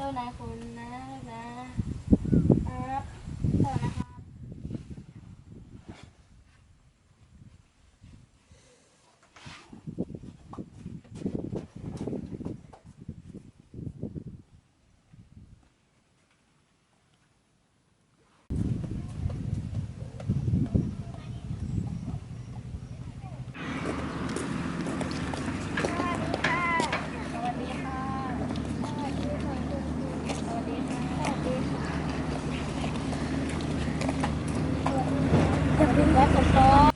คนเจ้านายคนนะลูกนะครับ เถอะนะครับ สวัสดีค่ะ สวัสดีค่ะ สวัสดีค่ะ สวัสดีค่ะสวัสดีค่ะสมปอง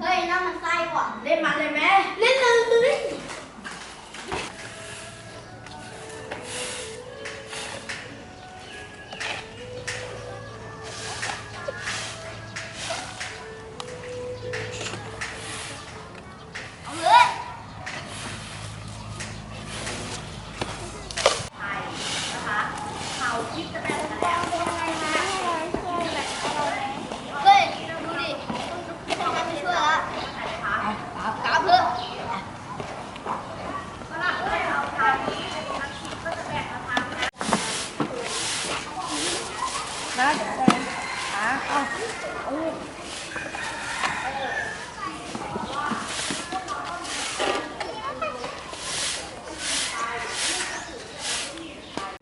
เฮ้ยน้ำมันไส้ว่ะเล่นมาเลยแม่เล่นเนะเดี๋ยวอะไรอะเอาเอา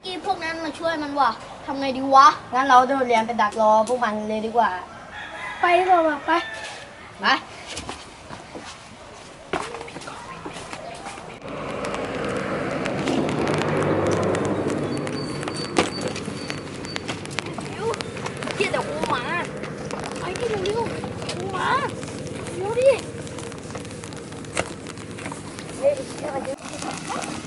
กี้พวกนั้นมาช่วยมันว่ะทำไงดีวะ งั้นเราโดดเรียนไปดักรอพวกมันเลยดีกว่า ไปดีกว่าว่ะไป ไป Oh,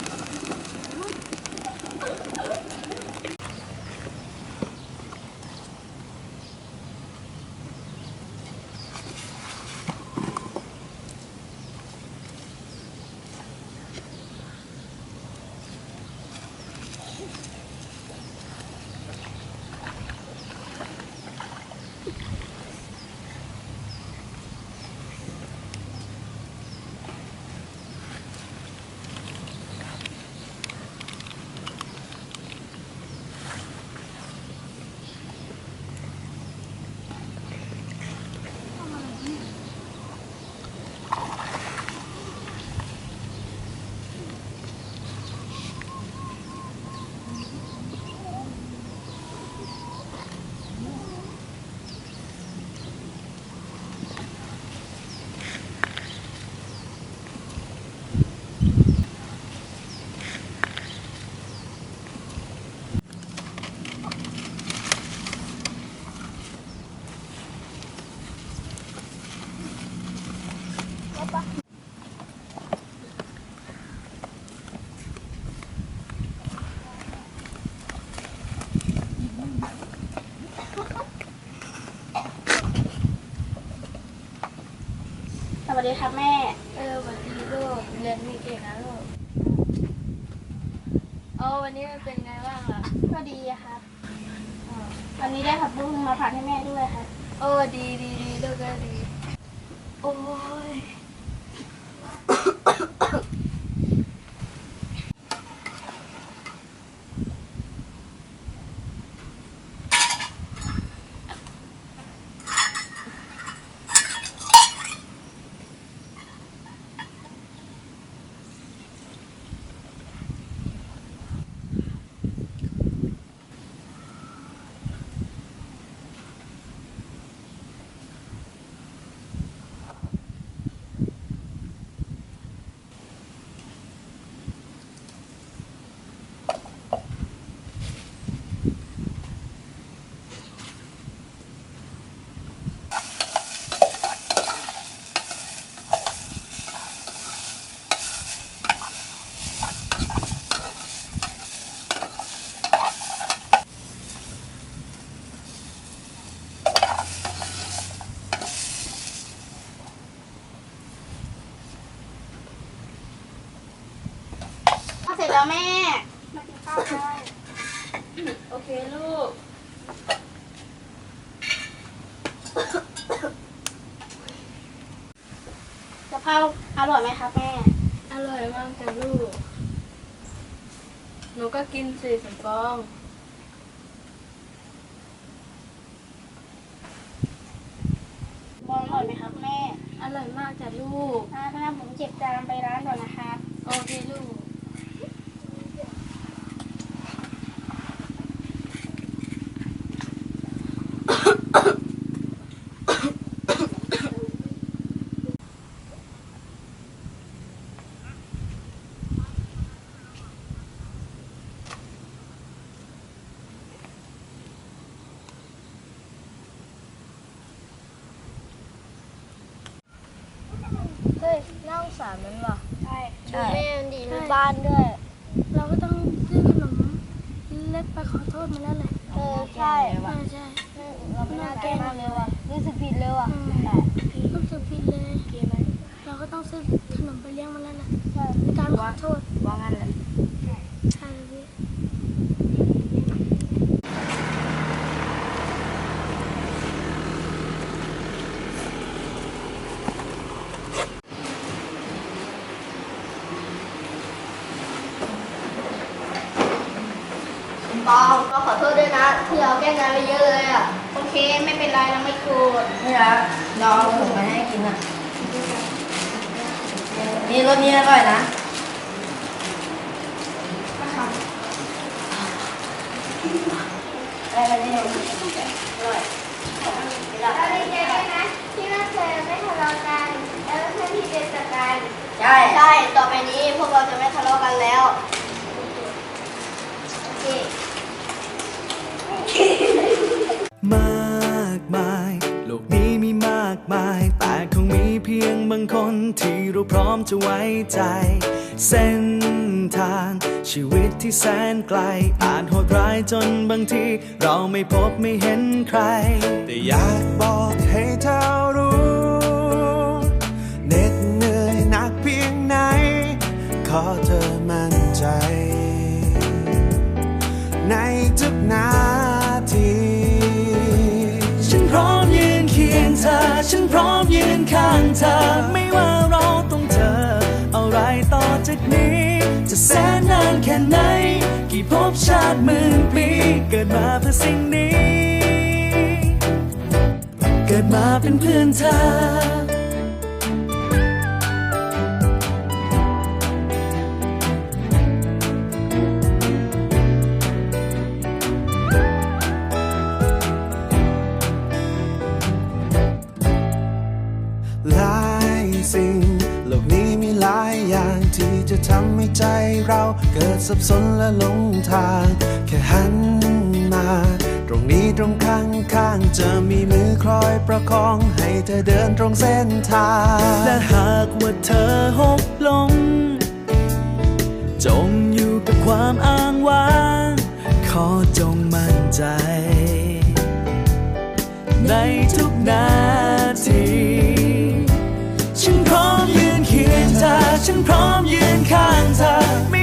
วัสดีครับแม่ เออวันนี้ลูกเรียนมีเก่งนะลูกเอาวันนี้มันเป็นไงบ้างล่ะก็ดีอะครับอ่าวันนี้ได้ผักบุ้งมาผัดให้แม่ด้วยครับ เออดีดีดีลูกก็ดี โอ้ย แม่ มากินข้าวกันโอเคลูก กะเพราอร่อยไหมครับแม่ อร่อยมากจ้ะลูก หนูก็กินสี่สมฟอง บอลอร่อยไหมครับแม่ อร่อยมากจ้ะลูก ถ้าถ้าผมเจ็บจานไปร้านก่อนนะครับ โอเคลูก เฮ้ย น่าสงสารมันว่ะใช่ดูแม่มันดีมีบ้านด้วย เราก็ต้องซื้อขนมเล็กไปขอโทษมันแล้วแหละ เออใช่ ใช่ใช่ เราไม่น่าแกล้งมันเลยว่ะรู้สึกผิดเลยว่ะ อืมรู้สึกผิดเลย เราก็ต้องซื้อขนมไปเลี้ยงมันแล้วแหละเป็นการขอโทษ ว่างั้นเลย ใช่เลยพี่ บอลก็ขอ โทษด้วยนะที่เราแกล้งนายไปเยอะเลยอะโอเคไม่เป็นไรเราไม่โกรธนี่รักเราเอาถุงมาให้กินอะนี่รสนี้อร่อยนะอะไรแบบนี้เราดีใจด้วยนะที่เราเคยไม่ทะเลาะกันแล้วเพื่อนที่เป็นสกันใช่ใช่ต่อไปนี้พวกเราจะไม่ทะเลาะกันแล้ว ที่เราพร้อมจะไว้ใจ เส้นทางชีวิตที่แสนไกล อาจโหดร้ายจนบางที เราไม่พบไม่เห็นใคร แต่อยากบอก จากนี้ จะแสนนานแค่ไหน กี่ภพชาติหมื่นปี เกิดมาเพื่อสิ่งนี้ เกิดมาเป็นเพื่อนเธอำให้ใจเราเกิดสับสนและหลงทาง แค่หันมา ตรงนี้ตรงข้างข้างๆจะมีมือคอยประคองให้เธอเดินตรงเส้นทาง และหากว่าเธอหกลงจมอยู่กับความอ้างว้าง ขอจงมั่นใจ ในทุกนา พร้อมยืนข้างเธอ